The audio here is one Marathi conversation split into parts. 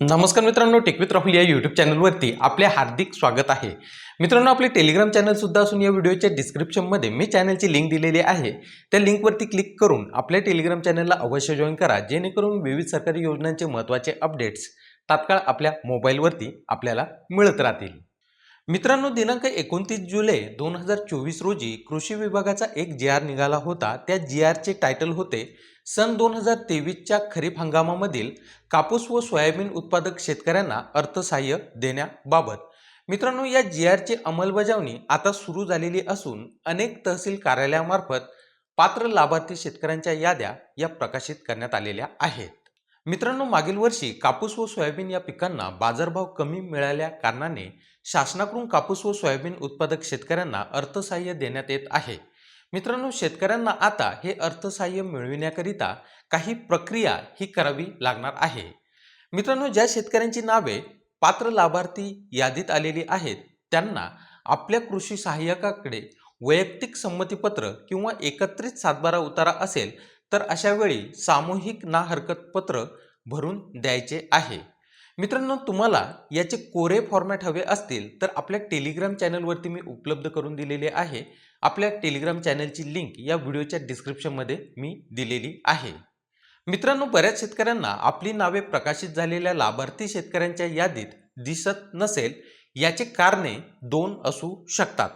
नमस्कार मित्रांनो टेकवित राहुल या यूट्यूब चॅनलवरती आपले हार्दिक स्वागत आहे. मित्रांनो आपले टेलिग्राम चॅनलसुद्धा असून या व्हिडिओच्या डिस्क्रिप्शनमध्ये मी चॅनलची लिंक दिलेली आहे. त्या लिंकवरती क्लिक करून आपल्या टेलिग्राम चॅनलला अवश्य जॉईन करा जेणेकरून विविध सरकारी योजनांचे महत्त्वाचे अपडेट्स तात्काळ आपल्या मोबाईलवरती आपल्याला मिळत राहतील. मित्रांनो दिनांक एकोणतीस जुलै दोन हजार चोवीस रोजी कृषी विभागाचा एक जी आर निघाला होता. त्या जी आरचे टायटल होते सन दोन हजार तेवीसच्या खरीप हंगामामधील कापूस व सोयाबीन उत्पादक शेतकऱ्यांना अर्थसहाय्य देण्याबाबत. मित्रांनो या जी आरची अंमलबजावणी आता सुरू झालेली असून अनेक तहसील कार्यालयामार्फत पात्र लाभार्थी शेतकऱ्यांच्या याद्या या प्रकाशित करण्यात आलेल्या आहेत. मित्रांनो मागील वर्षी कापूस व सोयाबीन या पिकांना बाजारभाव कमी मिळाल्या कारणाने शासनाकडून कापूस व सोयाबीन उत्पादक शेतकऱ्यांना अर्थसहाय्य देण्यात येत आहे. मित्रांनो शेतकऱ्यांना आता हे अर्थसहाय्य मिळविण्याकरिता काही प्रक्रिया ही करावी लागणार आहे. मित्रांनो ज्या शेतकऱ्यांची नावे पात्र लाभार्थी यादीत आलेली आहेत त्यांना आपल्या कृषी सहाय्यकाकडे वैयक्तिक संमतीपत्र किंवा एकत्रित सातबारा उतारा असेल तर अशा वेळी सामूहिक ना हरकत पत्र भरून द्यायचे आहे. मित्रांनो तुम्हाला याचे कोरे फॉर्मॅट हवे असतील तर आपल्या टेलिग्राम चॅनलवरती मी उपलब्ध करून दिलेले आहे. आपल्या टेलिग्राम चॅनलची लिंक या व्हिडिओच्या डिस्क्रिप्शनमध्ये मी दिलेली आहे. मित्रांनो बऱ्याच शेतकऱ्यांना आपली नावे प्रकाशित झालेल्या लाभार्थी शेतकऱ्यांच्या यादीत दिसत नसेल याचे कारणे दोन असू शकतात.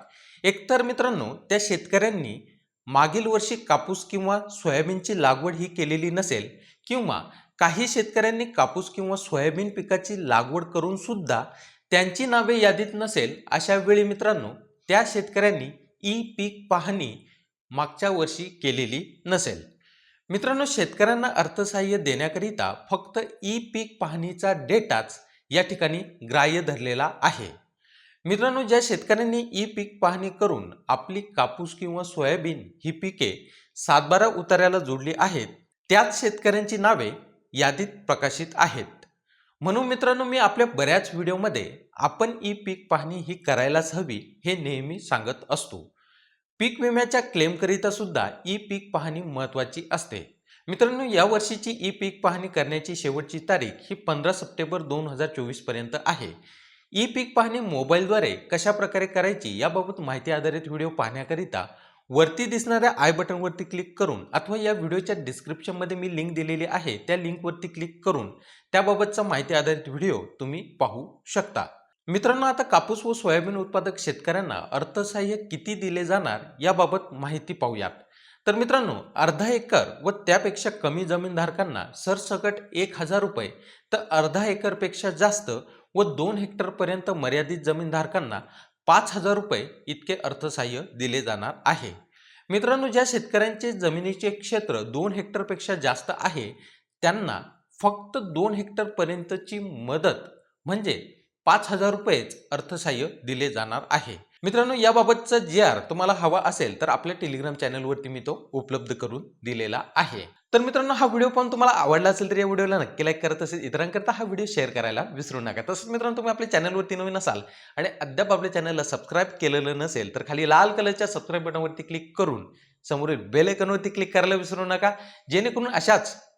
एकतर मित्रांनो त्या शेतकऱ्यांनी मागील वर्षी कापूस किंवा सोयाबीनची लागवड ही केलेली नसेल किंवा काही शेतकऱ्यांनी कापूस किंवा सोयाबीन पिकाची लागवड करून सुद्धा त्यांची नावे यादीत नसेल अशा वेळी मित्रांनो त्या शेतकऱ्यांनी ई पीक पाहणी मागच्या वर्षी केलेली नसेल. मित्रांनो शेतकऱ्यांना अर्थसहाय्य देण्याकरिता फक्त ई पीक पाहणीचा डेटाच या ठिकाणी ग्राह्य धरलेला आहे. मित्रांनो ज्या शेतकऱ्यांनी ई पीक पाहणी करून आपली कापूस किंवा सोयाबीन ही पिके सातबारा उतार्याला जोडली आहेत त्याच शेतकऱ्यांची नावे यादीत प्रकाशित आहेत. म्हणून मित्रांनो मी आपल्या बऱ्याच व्हिडिओमध्ये आपण ई पीक पाहणी ही करायलाच हवी हे नेहमी सांगत असतो. पीक विम्याच्या क्लेमकरिता सुद्धा ई पीक पाहणी महत्त्वाची असते. मित्रांनो या वर्षीची ई पीक पाहणी करण्याची शेवटची तारीख ही पंधरा सप्टेंबर दोन हजार चोवीसपर्यंत आहे. ई पीक पाहणी मोबाईलद्वारे कशा प्रकारे करायची याबाबत माहिती आधारित व्हिडिओ पाहण्याकरिता वरती दिसणाऱ्या आय बटनवरती क्लिक करून अथवा या व्हिडिओच्या डिस्क्रिप्शनमध्ये मी लिंक दिलेली आहे त्या लिंकवरती क्लिक करून त्याबाबतचा माहिती आधारित व्हिडिओ तुम्ही पाहू शकता. मित्रांनो आता कापूस व सोयाबीन उत्पादक शेतकऱ्यांना अर्थसहाय्य किती दिले जाणार याबाबत माहिती पाहूयात. तर मित्रांनो अर्धा एकर व त्यापेक्षा कमी जमीनधारकांना सरसकट एक हजार रुपये तर अर्धा एकरपेक्षा जास्त व दोन हेक्टरपर्यंत मर्यादित जमीनधारकांना पाच हजार रुपये इतके अर्थसहाय्य दिले जाणार आहे. मित्रांनो ज्या शेतकऱ्यांचे जमिनीचे क्षेत्र दोन हेक्टरपेक्षा जास्त आहे त्यांना फक्त दोन हेक्टरपर्यंतची मदत म्हणजे पाच हजार रुपयेच अर्थसहाय्य दिले जाणार आहे. मित्रांनो याबाबतचा जी आर तुम्हाला हवा असेल तर आपल्या टेलिग्राम चॅनलवरती मी तो उपलब्ध करून दिलेला आहे. तर मित्रांनो हा व्हिडिओ पण तुम्हाला आवडला असेल तर या व्हिडिओला नक्की लाईक करत असेल. इतरांकरता हा व्हिडिओ शेअर करायला विसरू नका. तसंच मित्रांनो तुम्ही आपल्या चॅनलवरती नवीन असाल आणि अद्याप आपल्या चॅनलला सबस्क्राईब केलेलं नसेल तर खाली लाल कलरच्या सबस्क्राईब बटनवरती क्लिक करून समोरील बेल आयकॉनवरती क्लिक करायला विसरू नका. जेणेकरून अशाच